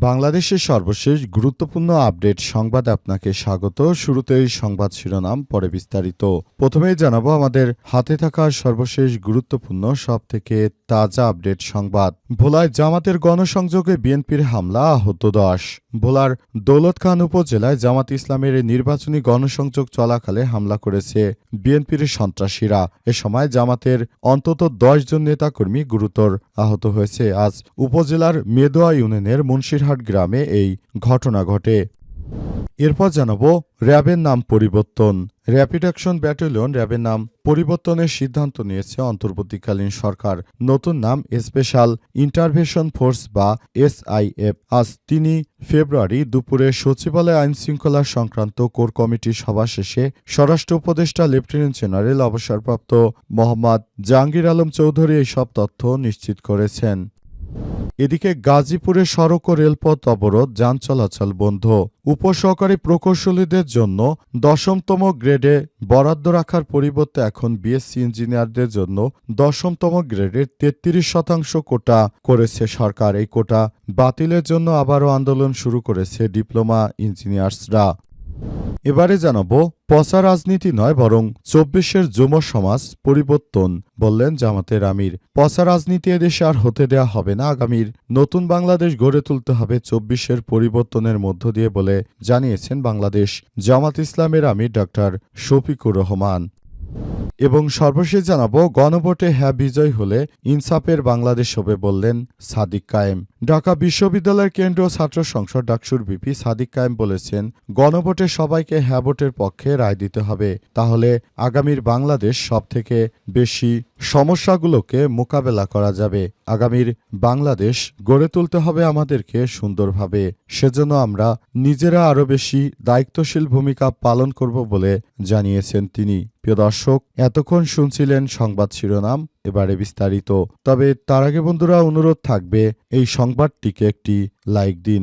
বাংলাদেশের সর্বশেষ গুরুত্বপূর্ণ আপডেট সংবাদ আপনাকে স্বাগত। শুরুতেই সংবাদ শিরোনাম, পরে বিস্তারিত। প্রথমেই জানাব আমাদের হাতে থাকা সর্বশেষ গুরুত্বপূর্ণ সব থেকে তাজা আপডেট সংবাদ। ভোলায় জামাতের গণসংযোগে বিএনপির হামলা, আহত দশ। ভোলার দৌলত খান উপজেলায় জামাত ইসলামের নির্বাচনী গণসংযোগ চলাকালে হামলা করেছে বিএনপির সন্ত্রাসীরা। এ সময় জামাতের অন্তত দশ জন নেতাকর্মী গুরুতর আহত হয়েছে। আজ উপজেলার মেদোয়া ইউনিয়নের মুন্সিরহাট গ্রামে এই ঘটনা ঘটে। এরপর জানাব র্যাবের নাম পরিবর্তন। র্যাপিড অ্যাকশন ব্যাটালিয়ন র্যাবের নাম পরিবর্তনের সিদ্ধান্ত নিয়েছে অন্তর্বর্তীকালীন সরকার। নতুন নাম স্পেশাল ইন্টারভেশন ফোর্স বা এসআইএফ। আজ তিনি ফেব্রুয়ারি দুপুরে সচিবালয় আইন শৃঙ্খলা সংক্রান্ত কোর কমিটির সভা শেষে স্বরাষ্ট্র উপদেষ্টা, লেফটেন্যান্ট জেনারেল, অবসরপ্রাপ্ত মোহাম্মদ জাহাঙ্গীর আলম চৌধুরী এইসব তথ্য নিশ্চিত করেছেন। এদিকে গাজীপুরে সড়ক ও রেলপথ অবরোধ, যান চলাচল বন্ধ। উপসহকারী প্রকৌশলীদের জন্য দশমতম গ্রেডে বরাদ্দ রাখার পরিবর্তে এখন বিএসসি ইঞ্জিনিয়ারদের জন্য দশমতম গ্রেডের তেত্রিশ শতাংশ কোটা করেছে সরকার। এই কোটা বাতিলের জন্য আবারও আন্দোলন শুরু করেছে ডিপ্লোমা ইঞ্জিনিয়ার্সরা। এবারে জানাব, পচা রাজনীতি নয় বরং চব্বিশের যুব সমাজ পরিবর্তন বললেন জামাতের আমির। পচা রাজনীতি এদেশে আর হতে দেয়া হবে না, আগামীর নতুন বাংলাদেশ গড়ে তুলতে হবে চব্বিশের পরিবর্তনের মধ্য দিয়ে বলে জানিয়েছেন বাংলাদেশ জামাত ইসলামের আমির ডাক্তার শফিকুর রহমান। এবং সর্বশেষ জানাব, গণভোটে হ্যাঁ বিজয় হলে ইনসাফের বাংলাদেশ হবে বললেন সাদিক কায়েম। ঢাকা বিশ্ববিদ্যালয়ের কেন্দ্রীয় ছাত্র সংসদ ডাকসুর বিপি সাদিক কায়েম বলেছেন, গণভোটে সবাইকে হ্যাঁ ভোটের পক্ষে রায় দিতে হবে। তাহলে আগামীর বাংলাদেশ সবথেকে বেশি সমস্যাগুলোকে মোকাবেলা করা যাবে। আগামীর বাংলাদেশ গড়ে তুলতে হবে আমাদেরকে সুন্দরভাবে। সেজন্য আমরা নিজেরা আরও বেশি দায়িত্বশীল ভূমিকা পালন করব বলে জানিয়েছেন তিনি। প্রিয় দর্শক, এতক্ষণ শুনছিলেন সংবাদ শিরোনাম। এবারে বিস্তারিত। তবে তার আগে বন্ধুরা অনুরোধ থাকবে এই সংবাদটিকে একটি লাইক দিন।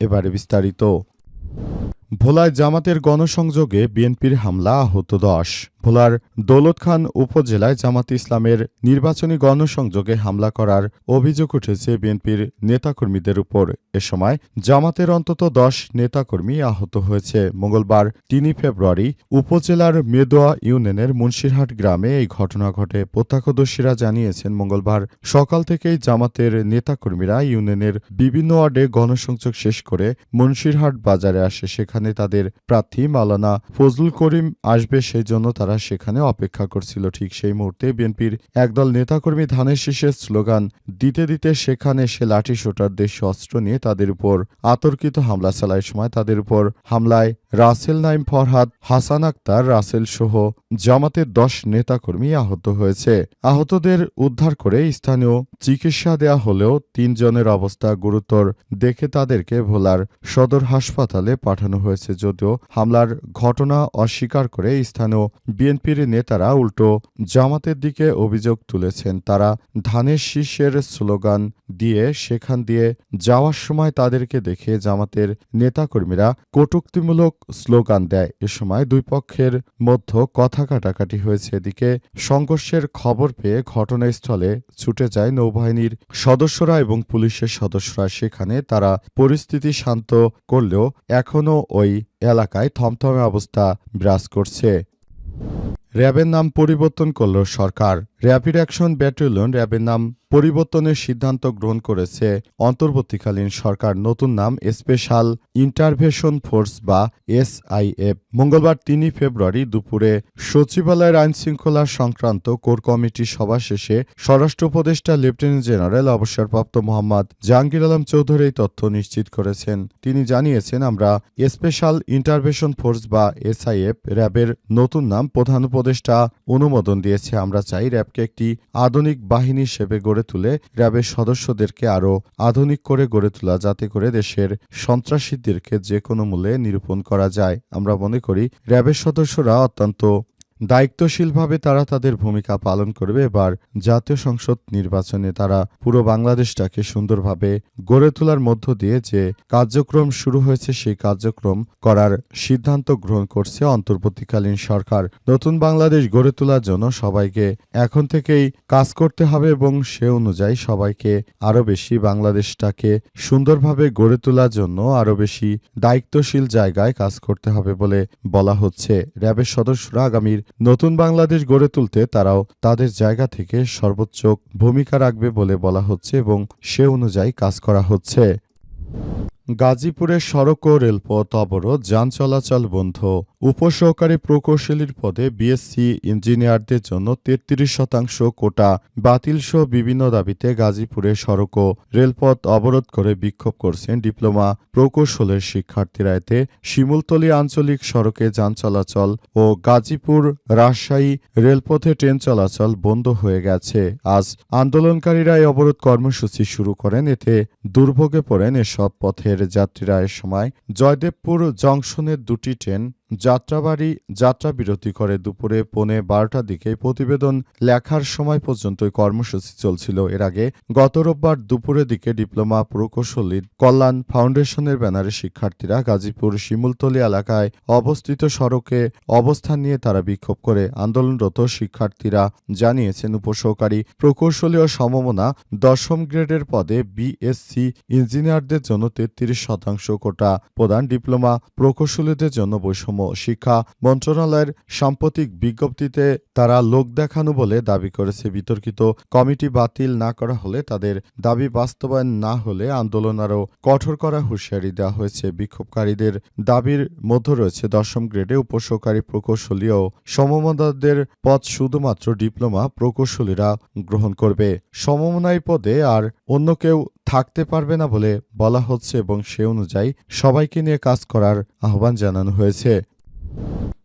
এবারে বিস্তারিত। ভোলায় জামাতের গণসংযোগে বিএনপির হামলা আহত দশ। ভোলার দৌলত খান উপজেলায় জামাত ইসলামের নির্বাচনী গণসংযোগে হামলা করার অভিযোগ উঠেছে বিএনপির নেতাকর্মীদের উপর। এ সময় জামাতের অন্তত দশ নেতাকর্মী আহত হয়েছে। মঙ্গলবার তিনই ফেব্রুয়ারি উপজেলার মেদোয়া ইউনিয়নের মুন্সিরহাট গ্রামে এই ঘটনা ঘটে। প্রত্যক্ষদর্শীরা জানিয়েছেন, মঙ্গলবার সকাল থেকেই জামাতের নেতাকর্মীরা ইউনিয়নের বিভিন্ন ওয়ার্ডে গণসংযোগ শেষ করে মুন্সিরহাট বাজারে আসে। সেখানে তাদের প্রার্থী মালানা ফজলুল করিম আসবে সেই জন্য তারা সেখানে অপেক্ষা করছিল ঠিক সেই মুহূর্তে বিএনপির একদল নেতাকর্মী ধানের শীষের স্লোগান, দিতে দিতে সেখানে সে লাঠি শোটার দেশ অস্ত্র নিয়ে তাদের উপর আতর্কিত হামলা চালায়। সময় তাদের উপর হামলায় রাসেল নাইম ফরহাদ, হাসান আক্তার, রাসেল সহ জামাতের দশ নেতাকর্মী আহত হয়েছে। আহতদের উদ্ধার করে স্থানীয় চিকিৎসা দেয়া হলেও তিনজনের অবস্থা গুরুতর। দেখে তাদেরকে ভোলার সদর হাসপাতালে পাঠানো হয়েছে, যদিও হামলার ঘটনা অস্বীকার করে স্থানীয় বিএনপির নেতারা উল্টো জামাতের দিকে অভিযোগ তুলেছেন। তারা ধানের শীর্ষের স্লোগান দিয়ে সেখান দিয়ে যাওয়ার সময় তাদেরকে দেখে জামাতের নেতাকর্মীরা কটুক্তিমূলক স্লোগান দেয়। এ সময় দুই পক্ষের মধ্যে কথা কাটাকাটি হয়েছে। এদিকে সংঘর্ষের খবর পেয়ে ঘটনাস্থলে ছুটে যায় নৌবাহিনীর সদস্যরা এবং পুলিশের সদস্যরা। সেখানে তারা পরিস্থিতি শান্ত করলেও এখনও ওই এলাকায় থমথমে অবস্থা বিরাজ করছে। র্যাবের নাম পরিবর্তন করল সরকার। র্যাপিড অ্যাকশন ব্যাটালিয়ন র্যাবের নাম পরিবর্তনের সিদ্ধান্ত গ্রহণ করেছে অন্তর্বর্তীকালীন সরকার। নতুন নাম স্পেশাল ইন্টারভেশন ফোর্স বা এসআইএফ। মঙ্গলবার তিনই ফেব্রুয়ারি দুপুরে সচিবালয়ের আইন শৃঙ্খলা সংক্রান্ত কোর কমিটির সভা শেষে স্বরাষ্ট্র উপদেষ্টা লেফটেন্যান্ট জেনারেল অবসরপ্রাপ্ত মোহাম্মদ জাহাঙ্গীর আলম চৌধুরী তথ্য নিশ্চিত করেছেন। তিনি জানিয়েছেন, আমরা স্পেশাল ইন্টারভেশন ফোর্স বা এসআইএফ র্যাবের নতুন নাম প্রধান উপদেষ্টা অনুমোদন দিয়েছে। আমরা চাই র্যাবকে একটি আধুনিক বাহিনী হিসেবে গড়ে তুলে র্যাবের সদস্যদেরকে আরও আধুনিক করে গড়ে তোলা, যাতে করে দেশের সন্ত্রাসীদেরকে যে কোনো মূল্যে নিরূপণ করা যায়। আমরা মনে করি র্যাবের সদস্যরা অত্যন্ত দায়িত্বশীলভাবে তারা তাদের ভূমিকা পালন করবে। এবার জাতীয় সংসদ নির্বাচনে তারা পুরো বাংলাদেশটাকে সুন্দরভাবে গড়ে তোলার মধ্য দিয়ে যে কার্যক্রম শুরু হয়েছে, সেই কার্যক্রম করার সিদ্ধান্ত গ্রহণ করছে অন্তর্বর্তীকালীন সরকার। নতুন বাংলাদেশ গড়ে তোলার জন্য সবাইকে এখন থেকেই কাজ করতে হবে এবং সে অনুযায়ী সবাইকে আরও বেশি বাংলাদেশটাকে সুন্দরভাবে গড়ে তোলার জন্য আরও বেশি দায়িত্বশীল জায়গায় কাজ করতে হবে বলে বলা হচ্ছে। র্যাবের সদস্যরা আগামীর নতুন বাংলাদেশ গড়ে তুলতে তারাও তাদের জায়গা থেকে সর্বোচ্চ ভূমিকা রাখবে বলে বলা হচ্ছে এবং সে অনুযায়ী কাজ করা হচ্ছে। গাজীপুরের সড়ক ও রেলপথ অবরোধ, যান চলাচল বন্ধ। উপসহকারী প্রকৌশলীর পদে বিএসসি ইঞ্জিনিয়ারদের জন্য তেত্রিশ শতাংশ কোটা বাতিল সহ বিভিন্ন দাবিতে গাজীপুরে সড়ক ও রেলপথ অবরোধ করে বিক্ষোভ করছেন ডিপ্লোমা প্রকৌশলের শিক্ষার্থীরা। এতে শিমুলতলী আঞ্চলিক সড়কে যান চলাচল ও গাজীপুর রাজশাহী রেলপথে ট্রেন চলাচল বন্ধ হয়ে গেছে। আজ আন্দোলনকারীরা এই অবরোধ কর্মসূচি শুরু করেন। এতে দুর্ভোগে পড়েন এসব পথের যাত্রীরা। এ সময় জয়দেবপুর জংশনের দুটি ট্রেন যাত্রাবাড়ি যাত্রা বিরতি করে দুপুরে পৌনে বারোটার দিকে প্রতিবেদন লেখার সময় পর্যন্ত কর্মসূচি চলছিল। এর আগে গত রোববার দুপুরের দিকে ডিপ্লোমা প্রকৌশলী কল্যাণ ফাউন্ডেশনের ব্যানারে শিক্ষার্থীরা গাজীপুর শিমুলতলী এলাকায় অবস্থিত সড়কে অবস্থান নিয়ে তারা বিক্ষোভ করে আন্দোলনরত শিক্ষার্থীরা জানিয়েছেন, উপসহকারী প্রকৌশলী ও সমমনা দশম গ্রেডের পদে বিএসসি ইঞ্জিনিয়ারদের জন্য তেত্রিশ শতাংশ কোটা প্রদান, ডিপ্লোমা প্রকৌশলীদের জন্য বৈষম্য শিক্ষা মন্ত্রণালয়ের সাম্প্রতিক বিজ্ঞপ্তিতে তারা লোক দেখানো বলে দাবি করেছে। বিতর্কিত কমিটি বাতিল না করা হলে তাদের দাবি বাস্তবায়ন না হলে আন্দোলন আরও কঠোর করা হুঁশিয়ারি দেওয়া হয়েছে। বিক্ষোভকারীদের দাবির মধ্যে রয়েছে দশম গ্রেডে উপসহকারী প্রকৌশলী ও সমমনাদের পদ শুধুমাত্র ডিপ্লোমা প্রকৌশলীরা গ্রহণ করবে। সমমনাই পদে আর অন্য কেউ থাকতে পারবে না বলে বলা হচ্ছে এবং সে অনুযায়ী সবাইকে নিয়ে কাজ করার আহ্বান জানানো হয়েছে।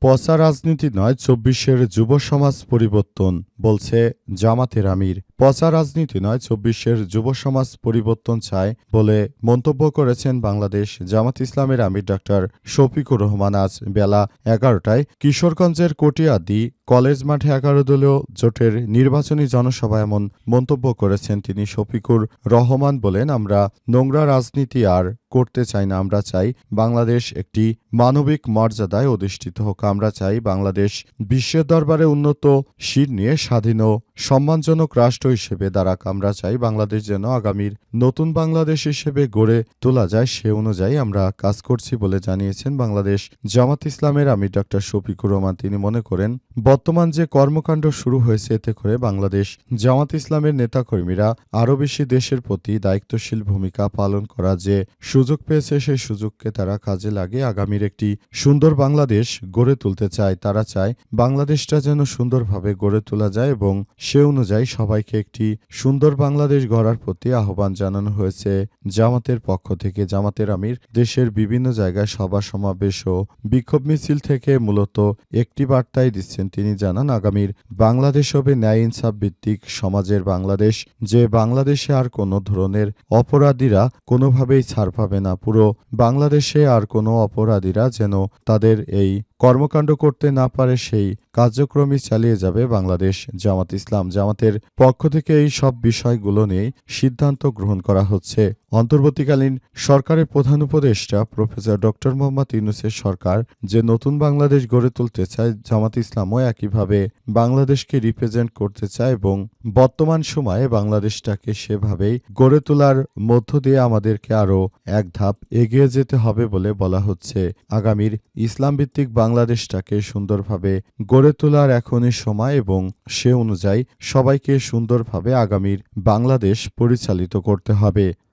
পচা রাজনীতি নয় চব্বিশের যুব সমাজ পরিবর্তন বলছে জামাতের আমির। পচা রাজনীতি নয়, চব্বিশের যুব সমাজ পরিবর্তন চায় বলে মন্তব্য করেছেন বাংলাদেশ জামাত ইসলামের আমির ডাক্তার শফিকুর রহমান। আজ বেলা এগারোটায় কিশোরগঞ্জের কটিয়াদি কলেজ মাঠে এগারো দলীয় জোটের নির্বাচনী জনসভায় এমন মন্তব্য করেছেন তিনি শফিকুর রহমান বলেন, আমরা নোংরা রাজনীতি আর করতে চাই না, আমরা চাই বাংলাদেশ একটি মানবিক মর্যাদায় অধিষ্ঠিত হোক, আমরা চাই বাংলাদেশ বিশ্বের দরবারে উন্নত শির নিয়ে স্বাধীন সম্মানজনক রাষ্ট্র হিসেবে দাঁড়াক আমরা চাই বাংলাদেশ যেন আগামীর নতুন বাংলাদেশ হিসেবে গড়ে তোলা যায়, সে অনুযায়ী আমরা কাজ করছি বলে জানিয়েছেন বাংলাদেশ জামাত ইসলামের আমির ডক্টর শফিকুর রহমান। তিনি মনে করেন, বর্তমান যে কর্মকাণ্ড শুরু হয়েছে, এতে করে বাংলাদেশ জামাত ইসলামের নেতাকর্মীরা আরও বেশি দেশের প্রতি দায়িত্বশীল ভূমিকা পালন করা যে সুযোগ পেয়েছে, সেই সুযোগকে তারা কাজে লাগে আগামীর একটি সুন্দর বাংলাদেশ গড়ে তুলতে চায়। তারা চায় বাংলাদেশটা যেন সুন্দরভাবে গড়ে তোলা যায় এবং সে অনুযায়ী সবাইকে একটি সুন্দর বাংলাদেশ গড়ার প্রতি আহ্বান জানানো হয়েছে। জামাতের পক্ষ থেকে জামাতের আমির দেশের বিভিন্ন জায়গায় সভা, সমাবেশ ও বিক্ষোভ মিছিল থেকে মূলত একটি বার্তাই দিচ্ছেন। তিনি জানান, আগামীর বাংলাদেশ হবে ন্যায় ইনসাফ ভিত্তিক সমাজের বাংলাদেশ, যে বাংলাদেশে আর কোনো ধরনের অপরাধীরা কোনোভাবেই ছাড় পাবে না। পুরো বাংলাদেশে আর কোনো অপরাধীরা যেন তাদের এই কর্মকাণ্ড করতে না পারে সেই কার্যক্রমই চালিয়ে যাবে বাংলাদেশ জামাত ইসলাম। জামাতের পক্ষ থেকে এই সব বিষয়গুলো নিয়ে সিদ্ধান্ত গ্রহণ করা হচ্ছে। অন্তর্বর্তীকালীন সরকারের প্রধান উপদেষ্টা প্রফেসর ডক্টর মোহাম্মদ ইউনুসের সরকার যে নতুন বাংলাদেশ গড়ে তুলতে চায় জামাত ইসলামও একইভাবে বাংলাদেশকে রিপ্রেজেন্ট করতে চায় এবং বর্তমান সময়ে বাংলাদেশটাকে সেভাবেই গড়ে তোলার মধ্য দিয়ে আমাদেরকে আরও এক ধাপ এগিয়ে যেতে হবে বলে বলা হচ্ছে। আগামীর ইসলামভিত্তিক বাংলাদেশটাকে সুন্দরভাবে গড়ে তোলার এখনই সময় এবং সে অনুযায়ী সবাইকে সুন্দরভাবে আগামীর বাংলাদেশ পরিচালিত করতে হবে।